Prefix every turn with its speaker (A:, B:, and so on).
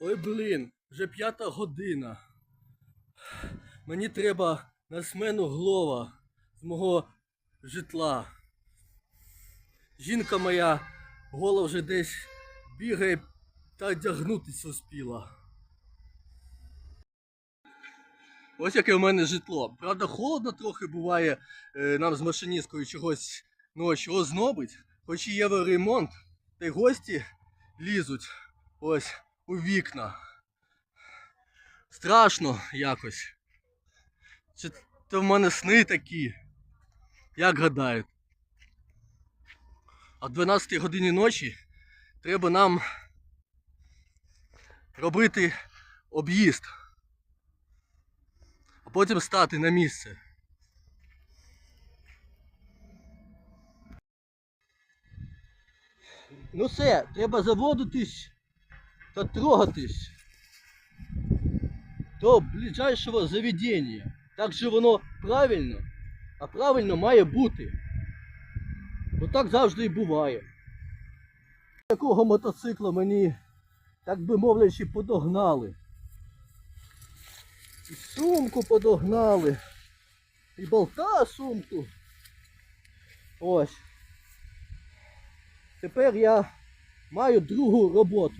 A: Ой, блін, вже п'ята година. Мені треба на смену глова з мого житла. Жінка моя гола вже десь бігає та одягнутися успіла. Ось яке в мене житло. Правда, холодно трохи буває е, нам з машиністкою чогось ночі ознобить, хоч і є ремонт, та й гості лізуть ось у вікна. Страшно якось. Чи то в мене сни такі? Як гадають? А о 12 годині ночі треба нам робити об'їзд, а потім стати на місце. Ну все, треба заводитись та трогатись до ближайшого заведення. Так же воно правильно, а правильно має бути. Бо так завжди і буває. Такого мотоцикла мені, так би мовлячи, подогнали. І сумку подогнали. І болта сумку. Ось. Тепер я маю другу роботу.